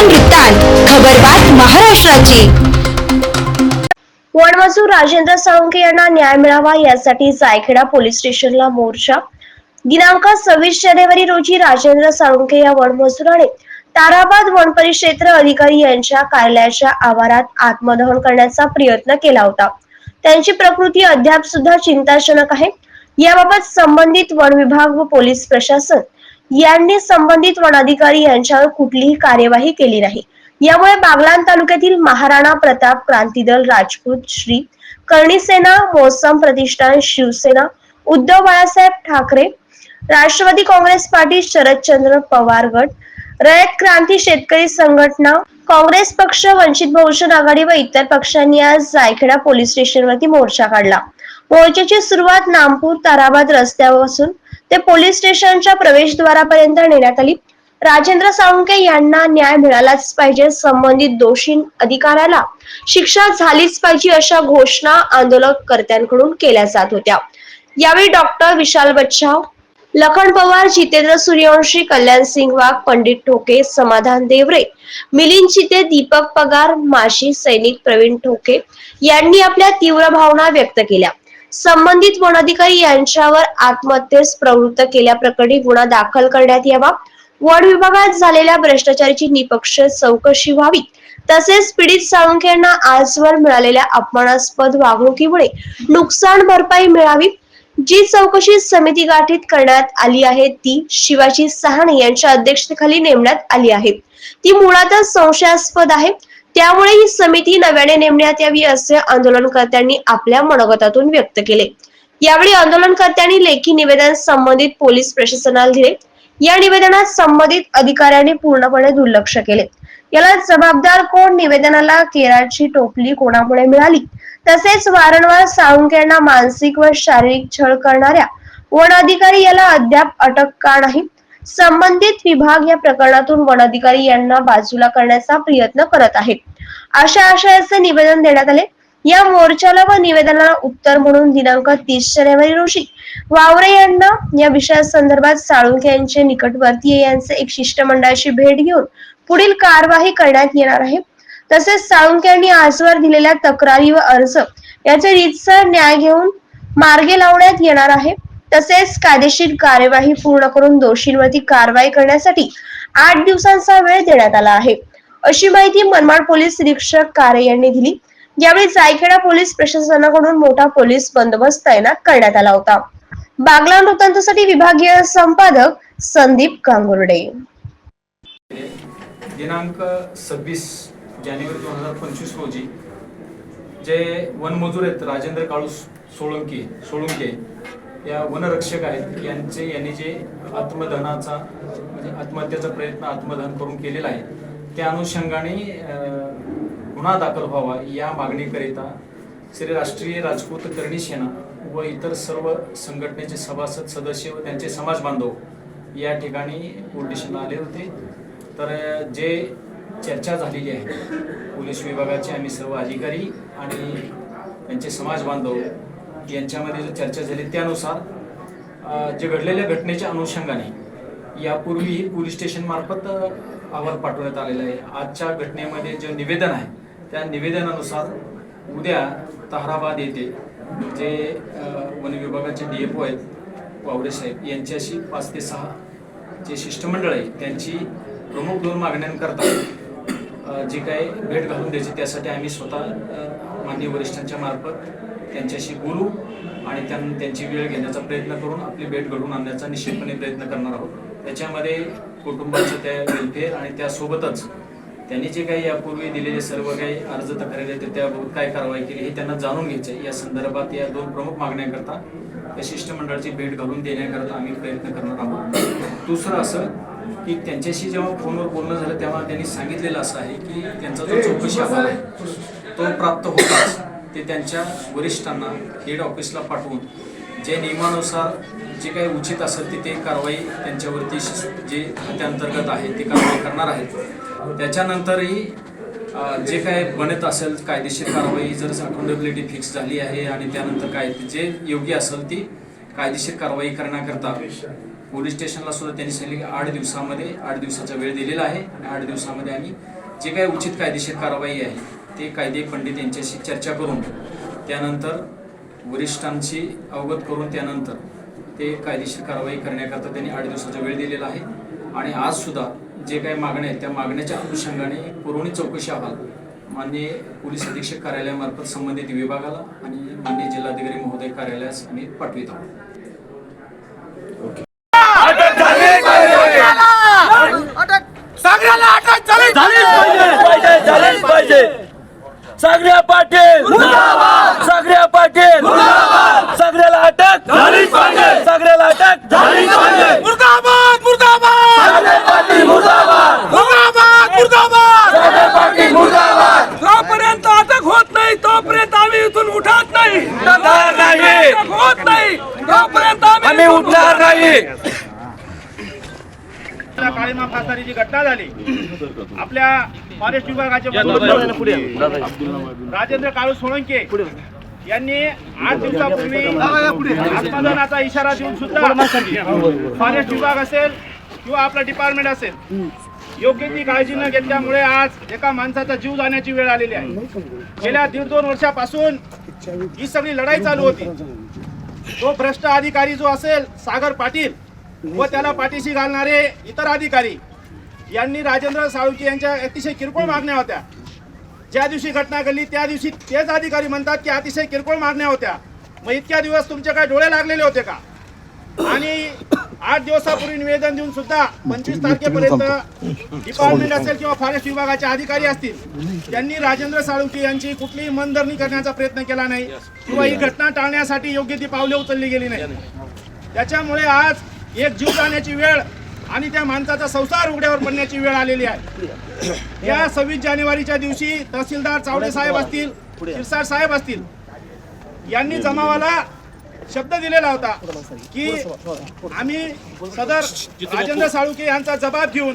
वृत्तांत खबरबात महाराष्ट्राची. वनमजूर राजेंद्र साळुंके यांना न्याय मिळावा यासाठी जायखेडा पोलीस स्टेशनला मोर्चा. दिनांक सव्वीस जानेवारी रोजी राजेंद्र साळुंके या वनमजुराने ताराबाद वन परिक्षेत्र अधिकारी यांच्या कार्यालयाच्या आवारात आत्मदहन करण्याचा प्रयत्न केला होता. त्यांची प्रकृती अद्याप सुद्धा चिंताजनक आहे. याबाबत संबंधित वन विभाग व पोलीस प्रशासन यांनी संबंधित वनाधिकारी यांच्यावर कुठलीही कार्यवाही केली नाही. यामुळे बागलाण तालुक्यातील महाराणा प्रताप क्रांती दल राजपूत श्री कर्णीसेना मोसम प्रतिष्ठान शिवसेना उद्धव बाळासाहेब ठाकरे राष्ट्रवादी काँग्रेस पार्टी शरदचंद्र पवार गट रयत क्रांती शेतकरी संघटना काँग्रेस पक्ष वंचित बहुजन आघाडी व इतर पक्षांनी आज जायखेडा पोलीस स्टेशनवरती मोर्चा काढला. मोर्चाची सुरुवात नामपूर ताराबाद रस्त्यापासून ते पोलीस स्टेशनच्या प्रवेशद्वारापर्यंत नेण्यात आली. राजेंद्र साळुंके यांना न्याय मिळालाच पाहिजे संबंधित दोषी अधिकाऱ्याला शिक्षा झालीच पाहिजे अशा घोषणा आंदोलनकर्त्यांकडून केल्या जात होत्या. यावेळी डॉक्टर विशाल बच्चाव लखन पवार जितेंद्र सूर्यवंशी कल्याण सिंग वाघ पंडित ठोके समाधान देवरे मिलिंद चिते दीपक पगार माशी सैनिक प्रवीण ठोके यांनी आपल्या तीव्र भावना व्यक्त केल्या. संबंधित वनाधिकारी यांच्यावर आत्महत्येस प्रवृत्त केल्याप्रकरणी गुन्हा दाखल करण्यात यावा. वन विभागात झालेल्या भ्रष्टाचाराची निपक्ष चौकशी व्हावी. तसेच पीडित साळुंखे यांना आजवर मिळालेल्या अपमानास्पद वागणुकीमुळे नुकसान भरपाई मिळावी. जी चौकशी समिती गाठीत करण्यात आली आहे ती शिवाजी सहाणे यांच्या अध्यक्षतेखाली नेमण्यात आली आहे. ती मुळातच संशयास्पद आहे. त्यामुळे ही समिती नव्याने नेमण्यात यावी असे आंदोलनकर्त्यांनी आपल्या मनोगतातून व्यक्त केले. यावेळी आंदोलनकर्त्यांनी लेखी निवेदन संबंधित पोलीस प्रशासनाला दिले. या निवेदनात संबंधित अधिकाऱ्यांनी पूर्णपणे दुर्लक्ष केले. याला जबाबदार कोण? निवेदनाला केराची टोपली कोणामुळे मिळाली? तसेच वारंवार साळुंके यांना मानसिक व शारीरिक छळ करणाऱ्या वन अधिकारी याला अद्याप अटक का नाही? संबंधित विभाग या प्रकरणातून वन अधिकारी यांना बाजूला करण्याचा प्रयत्न करत आहे अशा आशयाचे निवेदन देण्यात आले. या मोर्चाला व निवेदनाला उत्तर म्हणून दिनांक तीस जानेवारी रोजी वावरे यांना या विषयासंदर्भात साळुंखे यांचे निकटवर्तीय यांचे एक शिष्टमंडळाची भेट घेऊन पुढील कारवाई करण्यात येणार आहे. तसेच साळुंखे यांनी आजवर दिलेल्या तक्रारी व अर्ज याचे रीतसर न्याय घेऊन मार्गे लावण्यात येणार आहे. तसेच कायदेशीर कार्यवाही पूर्ण करून दोषींवरती कारवाई करण्यासाठी आठ दिवसांचा वेळ देण्यात आला आहे. अशी माहिती मनमाड पोलीस निरीक्षक कारे यांनी दिली. यावेळी जायखेडा पोलीस प्रशासनाकडून मोठा पोलीस बंदोबस्त तैनात करण्यात आला होता. बागला वृत्तांतासाठी विभागीय संपादक संदीप गांगुर्डे. दिनांक सव्वीस जानेवारी दोन हजार पंचवीस रोजी जे वनमजूर आहेत राजेंद्र काळू सोळंके या वनरक्षक आहेत यांचे यांनी जे आत्मदहनाचा म्हणजे आत्महत्येचा प्रयत्न आत्मदहन करून केलेला आहे त्या अनुषंगाने गुन्हा दाखल व्हावा या मागणीकरिता श्री राष्ट्रीय राजपूत करणी सेना व इतर सर्व संघटनेचे सभासद सदस्य व त्यांचे समाज बांधव या ठिकाणी पोलीस आले होते. तर जे चर्चा झालेली आहे पोलीस विभागाचे आम्ही सर्व अधिकारी आणि त्यांचे समाज बांधव यांच्यामध्ये जो चर्चा झाली त्यानुसार जे घडलेल्या घटनेच्या अनुषंगाने यापूर्वी पोलीस स्टेशन मार्फत अहवाल पाठवण्यात आलेला आहे. आजच्या घटनेमध्ये जे निवेदन आहे त्या निवेदनानुसार उद्या ताहराबाद येथे जे वन विभागाचे डी एफ ओ आहेत पावडे साहेब यांच्याशी पाच ते सहा जे शिष्टमंडळ आहे त्यांची प्रमुख दोन मागण्यांकरता जे जी काही भेट घालून द्यायची त्यासाठी आम्ही स्वतः माननीय वरिष्ठांच्या मार्फत त्यांच्याशी बोलू आणि त्यांची वेळ घेण्याचा प्रयत्न करून आपली भेट घडवून आणण्याचा निश्चितपणे प्रयत्न करणार आहोत. त्याच्यामध्ये कुटुंबाचं त्या वेलफेअर आणि त्यासोबतच त्यांनी जे काही यापूर्वी दिलेले सर्व काही अर्ज तक्रारी आहेत त्याबाबत काय कारवाई केली हे त्यांना जाणून घ्यायचं आहे. या संदर्भात या दोन प्रमुख मागण्याकरता त्या शिष्टमंडळाची भेट घालून देण्याकरता आम्ही प्रयत्न करणार आहोत. दुसरं असं की त्यांच्याशी जेव्हा फोनवर बोलणं झालं तेव्हा त्यांनी सांगितलेलं असं आहे की त्यांचा जो चौकशी अहवाल आहे तो प्राप्त होताच. ते त्यांच्या वरिष्ठांना हेड ऑफिसला पाठवून जे नियमानुसार जे काही उचित असेल ती ते कारवाई त्यांच्यावरती जे त्याअंतर्गत आहे ते कारवाई करणार आहेत. त्याच्यानंतरही जे काय बनत असेल कायदेशीर कारवाई जर अकाउंटेबिलिटी फिक्स झाली आहे आणि त्यानंतर काय जे योग्य असेल ती कायदेशीर कारवाई करण्याकरता पोलीस स्टेशनला सुद्धा त्यांनी सांगितले की आठ दिवसामध्ये आठ दिवसाचा वेळ दिलेला आहे आणि आठ दिवसामध्ये आम्ही जे काही उचित कायदेशीर कारवाई आहे ते कायदे पंडित यांच्याशी चर्चा करून त्यानंतर वरिष्ठांशी अवगत करून त्यानंतर ते कायदेशीर कारवाई करण्याकरता त्यांनी आठ दिवसाचा वेळ दिलेला आहे. आणि आजसुद्धा जे काही मागण्या आहेत त्या मागण्याच्या अनुषंगाने एक पुरवणी चौकशी अहवाल माननीय पोलीस अधीक्षक कार्यालयामार्फत संबंधित विभागाला आणि माननीय जिल्हाधिकारी महोदय कार्यालयास आम्ही पाठवित आहोत सगळ्याला अटक झाली झालीच पाहिजे पाहिजे झालीच पाहिजे सगळ्या पाटील. सगळ्या पाटील. सगळ्याला अटक. सगळ्याला अटक. मुर्दाबाद मुर्दाबाद. मुर्दाबाद. मुर्दाबाद जोपर्यंत अटक होत नाही तोपर्यंत आम्ही इथून उठत नाही. उठणार नाही. अटक होत नाही तोपर्यंत आम्ही उठणार नाही. आपल्या काळीमा फासारीची घटना झाली आपल्या फॉरेस्ट विभागाचे राजेंद्र काळू सोळंके यांनी आठ दिवसापूर्वी आत्मदानाचा इशारा देऊन सुद्धा फॉरेस्ट विभाग असेल किंवा आपलं डिपार्टमेंट असेल योग्य ती काळजी न घेतल्यामुळे आज एका माणसाचा जीव जाण्याची वेळ आलेली आहे. गेल्या दीड दोन वर्षापासून ही सगळी लढाई चालू होती. तो भ्रष्ट अधिकारी जो असेल सागर पाटील व त्याला पाठीशी घालणारे इतर अधिकारी यांनी राजेंद्र साळुंके यांच्या अतिशय किरकोळ मागण्या होत्या. ज्या दिवशी घटना घडली त्या दिवशी तेच अधिकारी म्हणतात की अतिशय किरकोळ मागण्या होत्या. मग इतक्या दिवस तुमचे काय डोळे लागलेले होते का? आणि आठ दिवसापूर्वी निवेदन देऊन सुद्धा पंचवीस तारखेपर्यंत डिपार्टमेंट असेल किंवा फॉरेस्ट विभागाचे अधिकारी असतील त्यांनी राजेंद्र साळुंके यांची कुठलीही मनधरणी करण्याचा प्रयत्न केला नाही किंवा ही घटना टाळण्यासाठी योग्य ती पावले उचलली गेली नाही. त्याच्यामुळे आज एक जीव जाण्याची वेळ आणि त्या माणसाचा संसार उघड्यावर पडण्याची वेळ आलेली आहे. या सव्वीस जानेवारीच्या दिवशी तहसीलदार चावडे साहेब असतील शिरसाट साहेब असतील यांनी जमावाला शब्द दिलेला होता की आम्ही सदर राजेंद्र साळुके यांचा जबाब घेऊन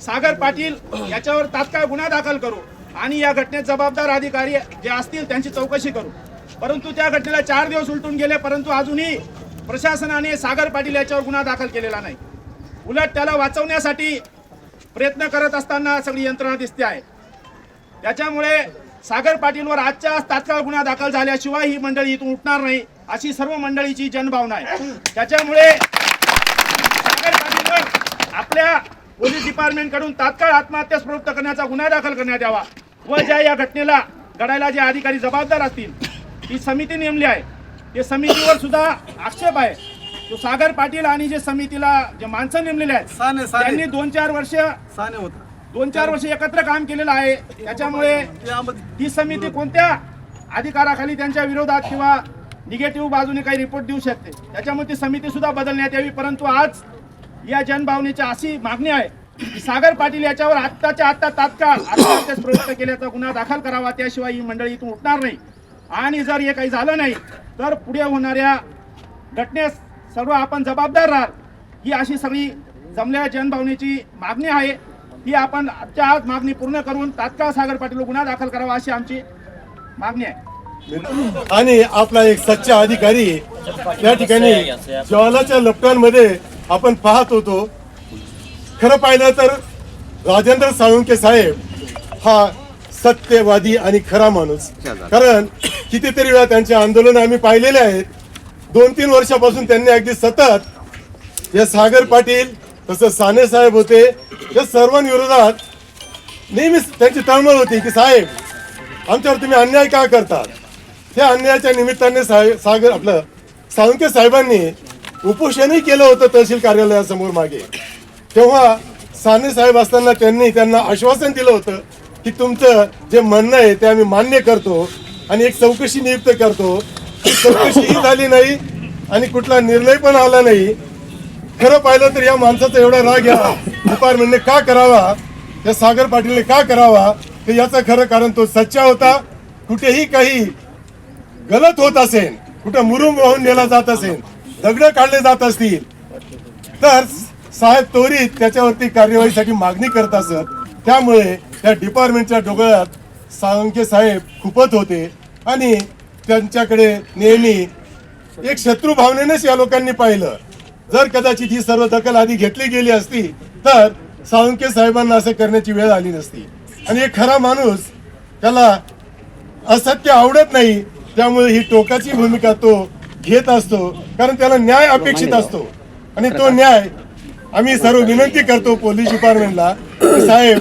सागर पाटील याच्यावर तात्काळ गुन्हा दाखल करू आणि या घटनेत जबाबदार अधिकारी जे असतील त्यांची चौकशी करू. परंतु त्या घटनेला चार दिवस उलटून गेले परंतु अजूनही प्रशासनाने सागर पाटील याच्यावर गुन्हा दाखल केलेला नाही. उलट त्याला वाचवण्यासाठी प्रयत्न करत असताना सगळी यंत्रणा दिसते आहे. त्याच्यामुळे सागर पाटीलवर आजच्या तात्काळ गुन्हा दाखल झाल्याशिवाय ही मंडळी इथून उठणार नाही अशी सर्व मंडळीची जनभावना आहे. त्याच्यामुळे सागर पाटीलवर आपल्या पोलीस डिपार्टमेंटकडून तात्काळ आत्महत्या प्रवृत्त करण्याचा गुन्हा दाखल करण्यात यावा व ज्या या घटनेला घडायला जे अधिकारी जबाबदार असतील ती समिती नेमली आहे. ते समितीवर सुद्धा आक्षेप आहे. तो सागर पाटील आणि जे समितीला जे माणसं नेमलेले आहेत त्यांनी दोन चार वर्ष दोन चार वर्ष एकत्र काम केलेलं आहे. त्याच्यामुळे ती समिती कोणत्या अधिकाराखाली त्यांच्या विरोधात किंवा निगेटिव्ह बाजूने काही रिपोर्ट देऊ शकते? त्याच्यामुळे ती समिती सुद्धा बदलण्यात यावी. परंतु आज या जनभावनेची अशी मागणी आहे की सागर पाटील याच्यावर आत्ताच्या आत्ता तात्काळ आत्महत्यास प्रवृत्त केल्याचा गुन्हा दाखल करावा. त्याशिवाय ही मंडळी इथून उठणार नाही. आणि जर हे काही झालं नाही तर पुढे होणाऱ्या घटनेस सर्व आपण जबाबदार राहाल. ही अशी सगळी जमलेल्या जनभावनेची मागणी आहे. ही आपण आजच्या आज मागणी पूर्ण करून तात्काळ सागर पाटील गुन्हा दाखल करावा अशी आमची मागणी आहे. आणि आपला एक सच्चा अधिकारी त्या ठिकाणी ज्वालाच्या लपटांमध्ये आपण पाहत होतो. खरं पाहिलं तर राजेंद्र साळुंके साहेब हा सत्यवादी आणि खरा माणूस. कारण कितीतरी वेळा त्यांचे आंदोलन आम्ही पाहिलेले आहेत. दोन तीन वर्षापासून त्यांनी अगदी सतत या सागर पाटील तसं साने साहेब होते या सर्वांविरोधात नेहमीच त्यांची तळमळ होती की साहेब आमच्यावर तुम्ही अन्याय का करतात? त्या अन्यायाच्या निमित्ताने साहेब सागर आपलं साळुंके साहेबांनी उपोषणही केलं होतं तहसील कार्यालयासमोर मागे. तेव्हा साने साहेब असताना त्यांनी त्यांना आश्वासन दिलं होतं की तुमचं जे म्हणणं आहे ते आम्ही मान्य करतो आणि एक चौकशी नियुक्त करतो. चौकशीही झाली नाही आणि कुठला निर्णय पण आला नाही. खरं पाहिलं तर या माणसाचा एवढा राग या डिपार्टमेंटने का करावा? या सागर पाटीलने का करावा? तर याचं खरं कारण तो सच्चा होता. कुठेही काही गलत होत असेल कुठं मुरुम वाहून नेला जात असेल दगड काढले जात असतील तर साहेब त्वरित त्याच्यावरती कार्यवाहीसाठी मागणी करत असत. त्यामुळे त्या डिपार्टमेंटच्या डोगळ्यात सांगे साहेब खूपच होते आणि त्यांच्याकडे नेहमी एक शत्रू भावनेनेच या लोकांनी पाहिलं. जर कदाचित ही सर्व दखल आधी घेतली गेली असती तर साळुंके साहेबांना असं करण्याची वेळ आली नसती. आणि एक खरा माणूस त्याला असत्य आवडत नाही त्यामुळे ही टोकाची भूमिका तो घेत असतो कारण त्याला न्याय अपेक्षित असतो. आणि तो न्याय आम्ही सर्व विनंती करतो पोलीस डिपार्टमेंटला साहेब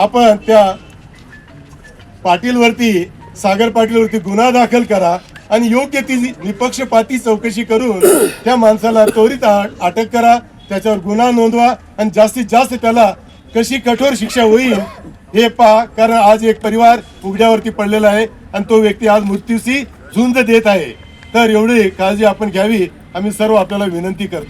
आपण त्या पाटीलवरती सागर पाटीलवरती गुन्हा दाखल करा आणि योग्य ती निपक्षपाती चौकशी करून त्या माणसाला त्वरित अटक करा त्याच्यावर गुन्हा नोंदवा आणि जास्तीत जास्त त्याला कशी कठोर शिक्षा होईल हे पहा कारण आज एक परिवार उघड्यावरती पडलेला आहे आणि तो व्यक्ती आज मृत्यूशी झुंज देत आहे. तर एवढी काळजी आपण घ्यावी. आम्ही सर्व आपल्याला विनंती करतोय.